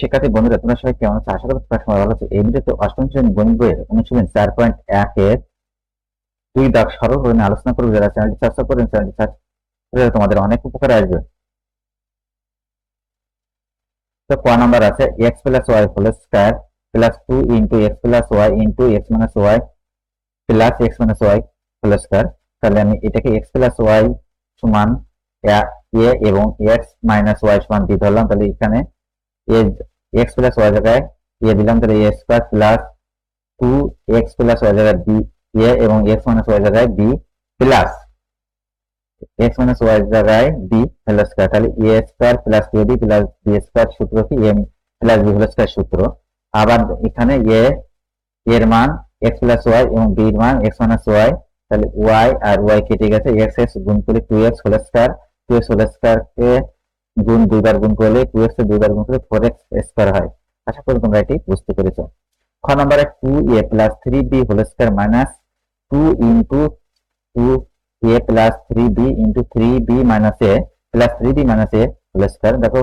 শিক্ষার্থী বন্ধুরা, তোমরা সবাই কেমন আছো? আশা করি তোমরা সবাই ভালো আছো। এই ভিডিওতে অষ্টম শ্রেণি গণিত বইয়ের অনুশীলন চার পয়েন্ট এক এর দুই দাগ সরল নিয়ে আলোচনা করব। যারা চ্যানেলটি সাবস্ক্রাইব করেন চ্যানেলটি সাবস্ক্রাইব করে তোমাদের অনেক উপকার আসবে। তো ক নাম্বার আছে x plus y whole square plus two into x plus y into x minus y plus x minus y whole square তাহলে আমি এটাকে এক্স প্লাস ওয়াই সমান এ এবং এক্স মাইনাস ওয়াই সমান বি ধরলাম। তাহলে এখানে এ এক্স প্লাস ওয়াই জায়গায় এ দিলাম তাহলে a square plus two x plus y জায়গায় বি এ এবং এক্স মাইনাস ওয়াই জায়গায় b plus x minus y জায়গায় বি হোল স্কোয়ার তাহলে a square plus two b plus b square সূত্র কি m plus b whole square সূত্র আবার এখানে এ এর মান এক্স প্লাস ওয়াই এবং বি এর মান এক্স মাইনাস ওয়াই তাহলে ওয়াই আর ওয়াই কেটে গেছে এক্স এক্স গুণ করে two x whole square two x whole স্কোয়ারকে গুণ দুইবার গুণ করলে টু এক্স দুইবার গুণ করলে ফোর এক্স স্কোয়ার হয়। আশা করি তোমরা এটি বুঝতে পেরেছ। খ নম্বরে two a plus three b whole square minus two into two a plus three b into three b minus a plus three b minus a whole square দেখো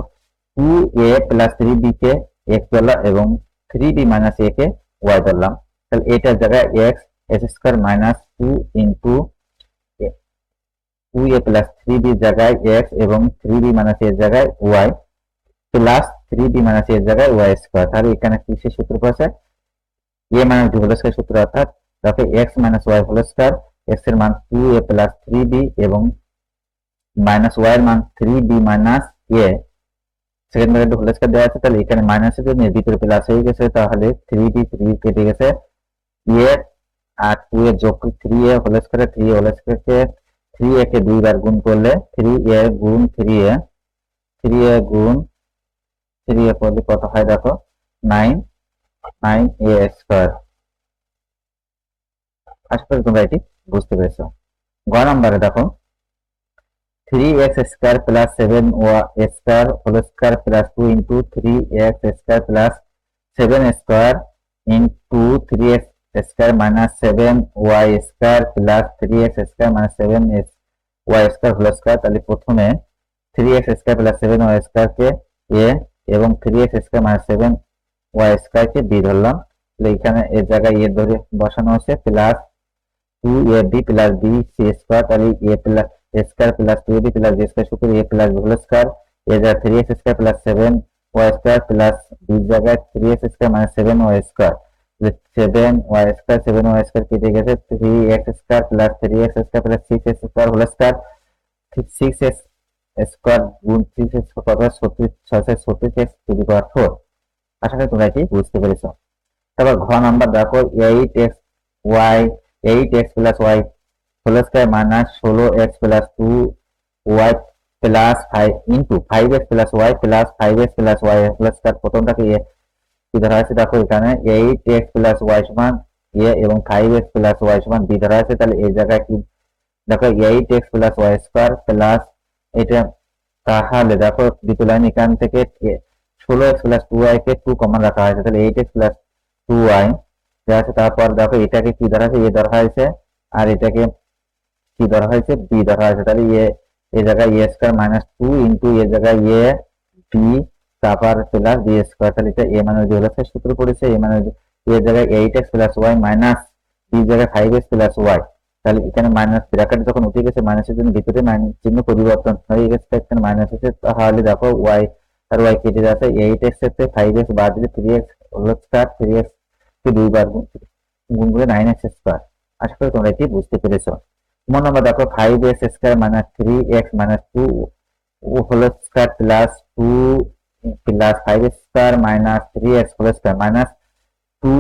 two a plus three b K x ধরলাম এবং three b minus a কে y ধরলাম। তাহলে এটার জায়গায় x x square minus two into two a plus three b জায়গায় x এবং থ্রি বি মাইনাস এর জায়গায় y plus three b minus এর জায়গায় ওয়াই স্কোয়ার তাহলে এখানে কিসের সূত্র পাচ্ছে a minus b whole square সূত্র অর্থাৎ তাকে x minus y whole square এক্সের মান two a plus three b এবং মাইনাস ওয়াই এর মান three b minus a second bracket whole square দেওয়া আছে, তাহলে এখানে মাইনাস এর জন্য ভিতরে প্লাস হয়ে গেছে, তাহলে থ্রি বি থ্রি কেটে গেছে। এ আর টু এ যোগ three a whole square three whole স্কোয়ারকে থ্রি এ কে দুইবার গুণ করলে থ্রি এ গুণ থ্রি এ থ্রি এ গুণ থ্রি এ করলে কত হয় দেখো? নাইন নাইন এ স্কোয়ার আশা করি তোমরা এটি বুঝতে পেরেছ। গ নম্বরে দেখো। Three x square plus seven y square whole square plus two into three x square plus seven square into three x square minus seven y square plus three x square minus seven y square whole square তাহলে প্রথমে three x square plus seven y স্কোয়ারকে a এবং three x square minus seven y স্কোয়ারকে b ধরলাম। তাহলে এখানে এর জায়গায় এ ধরে বসানো হচ্ছে plus two a b plus b c square তাহলে a plus square plus two a b plus b square সূত্র a plus b whole square a জায়গায় three x square plus seven y square plus b জায়গায় three x square minus seven y square seven y square seven y square কেটে গেছে three x square plus three x square plus six x square whole square six x square গুণ six x কত? ছত্রিশ ছয়শো ছত্রিশ x to the power four আশা করি তোমরা এটি বুঝতে পেরেছ। তারপর ঘ নাম্বার দেখো eight x y eight x plus y whole square minus ষোলো x plus two y plus five into five x plus y plus five x plus y whole square প্রথমটাকে কি ধরা আছে দেখো এখানে এইট এক্স প্লাস ওয়াই সমান a এবং five x plus y সমান b ধরা আছে তাহলে এই জায়গায় কি দেখো eight x plus y square plus এটা তাহলে দেখো দ্বিতীয় লাইন এখান থেকে ষোলো এক্স প্লাস টু ওয়াই কে টু কমন রাখা হয়েছে তাহলে eight x plus two y আছে তারপর দেখো এটাকে কি ধরা হয়েছে এ ধরা হয়েছে আর এটাকে কি ধরা হয়েছে বি ধরা হয়েছে তাহলে এ এই জায়গায় a square minus two into a জায়গায় এ বি তারপর প্লাস বি স্কোয়ার তাহলে এটা এ বি হলো সূত্র পড়েছে এ মাইনাস এর জায়গায় eight x plus y minus b জায়গায় ফাইভ এক্স প্লাস ওয়াই তাহলে এখানে মাইনাস ব্র্যাকেট যখন উঠে গেছে মাইনাসের জন্য ভিতরে মাইনাস চিহ্ন পরিবর্তন হয়ে গেছে। এখানে মাইনাস এসে তাহলে দেখো ওয়াই আর ওয়াই কেটে যাচ্ছে এইট এক্সের থেকে ফাইভ এক্স বাদ দিলে three x whole square three x কে দুইবার গুণ করে নাইন এক্স স্কোয়ার আশা করি তোমরা এটি বুঝতে পেরেছ। মনে নম্বর দেখো five x square minus three x minus two whole square plus two plus five square minus three x whole square minus two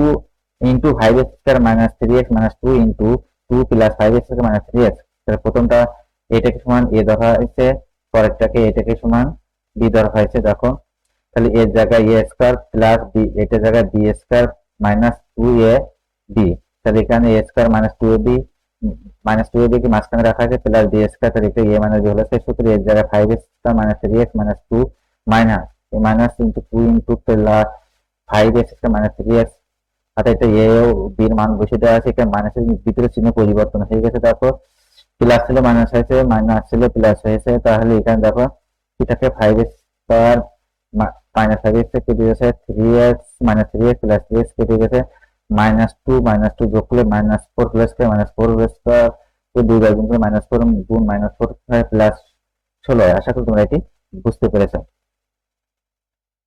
into five square minus three x minus two into two plus five square minus three x তাহলে প্রথমটা এটাকে সমান এ ধরা হয়েছে, পরেরটাকে এটাকে সমান b ধরা হয়েছে, দেখো। তাহলে এর জায়গায় এ স্কোয়ার প্লাস বি এটার জায়গায় b square minus two a b তাহলে এখানে a square minus two a b minus two a b কে মাঝখানে রাখা আছে প্লাস বি স্কোয়ার তাহলে এটা এ মাইনাস বি হলো সেই সূত্রে এর জায়গায় five square minus three x minus two minus minus into two into five x minus three x অর্থাৎ এটা এ ও বির মান বসে দেওয়া আছে এখানে মাইনাসের ভিতরে চিহ্ন পরিবর্তন হয়ে গেছে দেখো প্লাস ছিল মাইনাস হয়েছে মাইনাস ছিল প্লাস হয়েছে তাহলে এখানে দেখো এটাকে five x square minus five x কেটে গেছে three x minus three x plus three x কেটে গেছে মাইনাস টু মাইনাস টু যোগ করলে minus four plus square minus four plus square দুই বার গুণ করে মাইনাস ফোর গুণ মাইনাস ফোর প্লাস ষোলো আশা করি তোমরা এটি বুঝতে পেরেছ